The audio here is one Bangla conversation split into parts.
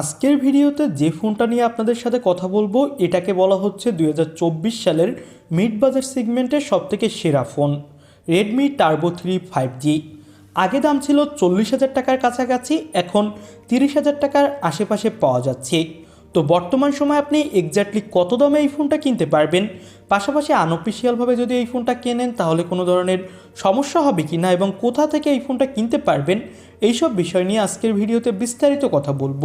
আজকের ভিডিওতে যে ফোনটা নিয়ে আপনাদের সাথে কথা বলব, এটাকে বলা হচ্ছে দুই হাজার চব্বিশ সালের মিড বাজার সেগমেন্টের সবথেকে সেরা phone Redmi Turbo three five G আগে দাম ছিল চল্লিশ হাজার টাকার কাছাকাছি, এখন তিরিশ হাজার টাকার আশেপাশে পাওয়া যাচ্ছে। তো বর্তমান সময়ে আপনি এক্স্যাক্টলি কত দামে এই ফোনটা কিনতে পারবেন? পাশাপাশি আনঅফিসিয়ালভাবে যদি এই ফোনটা কেনেন, তাহলে কোনো ধরনের সমস্যা হবে কি না এবং কোথা থেকে এই ফোনটা কিনতে পারবেন? এইসব বিষয় নিয়ে আজকের ভিডিওতে বিস্তারিত কথা বলব।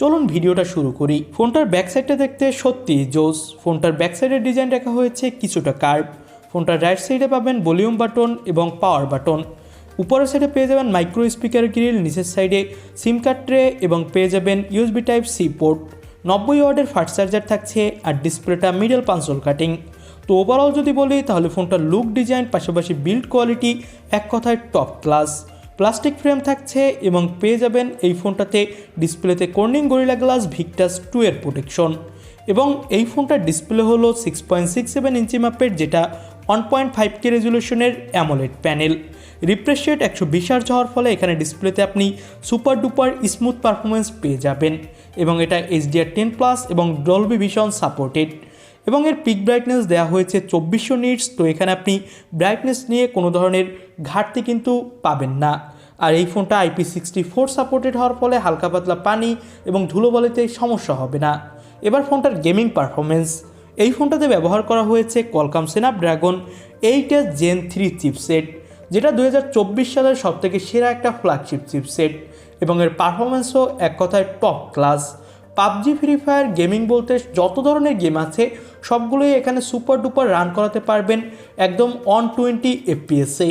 চলুন ভিডিওটা শুরু করি। ফোনটার ব্যাক সাইডটা দেখতে সত্যি জোস। ফোনটার ব্যাক সাইডের ডিজাইন রাখা হয়েছে কিছুটা কার্ভ ফোনটার রাইট সাইডে পাবেন ভলিউম বাটন এবং পাওয়ার বাটন উপরের সাইডে পেয়ে যাবেন মাইক্রো স্পিকার গ্রিল নিচের সাইডে সিম কার্ড ট্রে এবং পেয়ে যাবেন ইউএসবি টাইপ সি পোর্ট নব্বই ওয়ার্ডের ফাস্ট চার্জার থাকছে আর ডিসপ্লেটা মিডল পাঁচল কাটিং তো ওভারঅল যদি বলি, তাহলে ফোনটার লুক ডিজাইন পাশাপাশি বিল্ড কোয়ালিটি এক কথায় টপ ক্লাস প্লাস্টিক ফ্রেম থাকছে এবং পেয়ে যাবেন এই ফোনটাতে ডিসপ্লেতে Corning Gorilla glass Victus two এর প্রোটেকশন। এবং এই ফোনটার ডিসপ্লে হলো সিক্স পয়েন্ট সিক্স সেভেন ইঞ্চি মাপের যেটা ওয়ান পয়েন্ট ফাইভ কে রেজুলেশনের অ্যামোলেড প্যানেল। রিফ্রেশ একশো বিশ হার্জ হওয়ার ফলে এখানে ডিসপ্লেতে আপনি সুপার ডুপার স্মুথ পারফরমেন্স পেয়ে যাবেন। এবং এটা এইচডিআর টেন প্লাস এবং ডলবি ভিশন সাপোর্টেড এবং এর পিক ব্রাইটনেস দেওয়া হয়েছে চব্বিশশো নিটস তো এখানে আপনি ব্রাইটনেস নিয়ে কোনো ধরনের ঘাটতি কিন্তু পাবেন না। আর এই ফোনটা আইপি সিক্সটি ফোর সাপোর্টেড হওয়ার ফলে হালকা পাতলা পানি এবং ধুলোবলিতে সমস্যা হবে না। এবার ফোনটার গেমিং পারফরমেন্স এই ফোনটাতে ব্যবহার করা হয়েছে Qualcomm Snapdragon eight Gen three chipset যেটা দু হাজার চব্বিশ সালের সবথেকে সেরা একটা ফ্ল্যাগশিপ চিপসেট এবং এর পারফরমেন্সও এক কথায় top class PUBG Free Fire gaming বলতে যত ধরনের গেম আছে, সবগুলোই এখানে সুপার ডুপার রান করাতে পারবেন একদম অন টোয়েন্টি এফপিএসে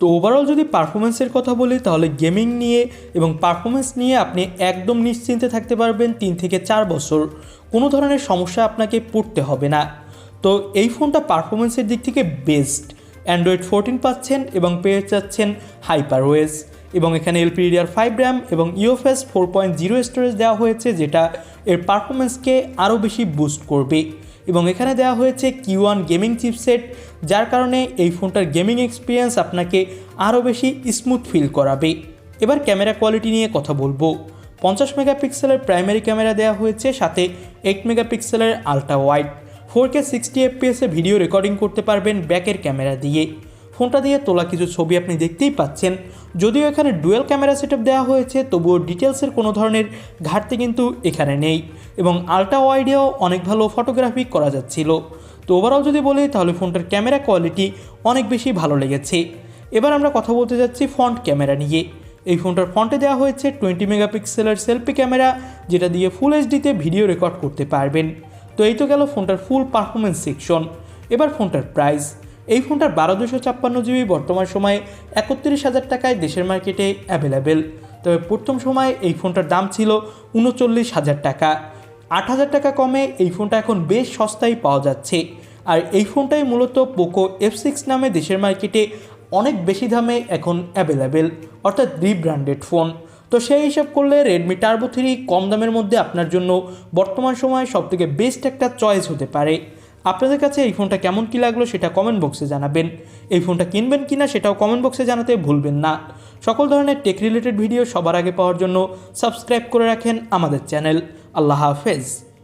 তো ওভারঅল যদি পারফরমেন্সের কথা বলি, তাহলে গেমিং নিয়ে এবং পারফরমেন্স নিয়ে আপনি একদম নিশ্চিন্তে থাকতে পারবেন তিন থেকে চার বছর। কোনো ধরনের সমস্যা আপনাকে পড়তে হবে না। তো এই ফোনটা পারফরমেন্সের দিক থেকে বেস্ট অ্যান্ড্রয়েড ফোরটিন পাচ্ছেন এবং পেয়ে যাচ্ছেন হাইপার ওয়েস এবং এখানে এলপিডিআর ফাইভ র্যাম এবং UFS four point zero storage দেওয়া হয়েছে, যেটা এর পারফরমেন্সকে আরও বেশি বুস্ট করবে। এবং এখানে দেওয়া হয়েছে কিউ ওয়ান গেমিং চিপসেট যার কারণে এই ফোনটার গেমিং এক্সপিরিয়েন্স আপনাকে আরও বেশি স্মুথ ফিল করাবে। এবার ক্যামেরা কোয়ালিটি নিয়ে কথা বলব। পঞ্চাশ মেগাপিক্সেলের প্রাইমারি ক্যামেরা দেওয়া হয়েছে, সাথে এইট মেগাপিক্সেলের ultra wide four K sixty এফপিএসে video recording করতে পারবেন ব্যাকের ক্যামেরা দিয়ে। ফোনটা দিয়ে তোলা কিছু ছবি আপনি দেখতেই পাচ্ছেন। যদিও এখানে ডুয়েল ক্যামেরা সেটআপ দেওয়া হয়েছে, তবুও ডিটেলসের কোনো ধরনের ঘাটতি কিন্তু এখানে নেই এবং আলট্রা ওয়াইডেও অনেক ভালো ফটোগ্রাফি করা যাচ্ছিল। তো ওভারঅল যদি বলি, তাহলে ফোনটার ক্যামেরা কোয়ালিটি অনেক বেশি ভালো লেগেছে। এবার আমরা কথা বলতে যাচ্ছি ফ্রন্ট ক্যামেরা নিয়ে। এই ফোনটার ফ্রন্টে দেওয়া হয়েছে টোয়েন্টি মেগাপিক্সেলের সেলফি ক্যামেরা, যেটা দিয়ে ফুল এইচডিতে ভিডিও রেকর্ড করতে পারবেন। তো এই তো গেল ফোনটার ফুল পারফরমেন্স সেকশন এবার ফোনটার প্রাইস এই ফোনটার বারো দুশো ছাপ্পান্ন জিবি বর্তমান সময়ে একত্রিশ হাজার টাকায় দেশের মার্কেটে অ্যাভেলেবেল। তবে প্রথম সময়ে এই ফোনটার দাম ছিল উনচল্লিশ হাজার টাকা। আট হাজার টাকা কমে এই ফোনটা এখন বেশ সস্তায় পাওয়া যাচ্ছে। আর এই ফোনটাই মূলত পোকো এফ সিক্স নামে দেশের মার্কেটে অনেক বেশি দামে এখন অ্যাভেলেবেল, অর্থাৎ রিব্র্যান্ডেড ফোন। তো সেই হিসাব করলে রেডমি টার্বো থ্রি কম দামের মধ্যে আপনার জন্য বর্তমান সময়ে সবথেকে বেস্ট একটা চয়েস হতে পারে। আপনাদের কাছে এই ফোনটা কেমন কী লাগল সেটা কমেন্ট বক্সে জানাবেন। এই ফোনটা কিনবেন কি না সেটাও কমেন্ট বক্সে জানাতে ভুলবেন না। সকল ধরনের টেক রিলেটেড ভিডিও সবার আগে পাওয়ার জন্য সাবস্ক্রাইব করে রাখেন আমাদের চ্যানেল আল্লাহ হাফেজ।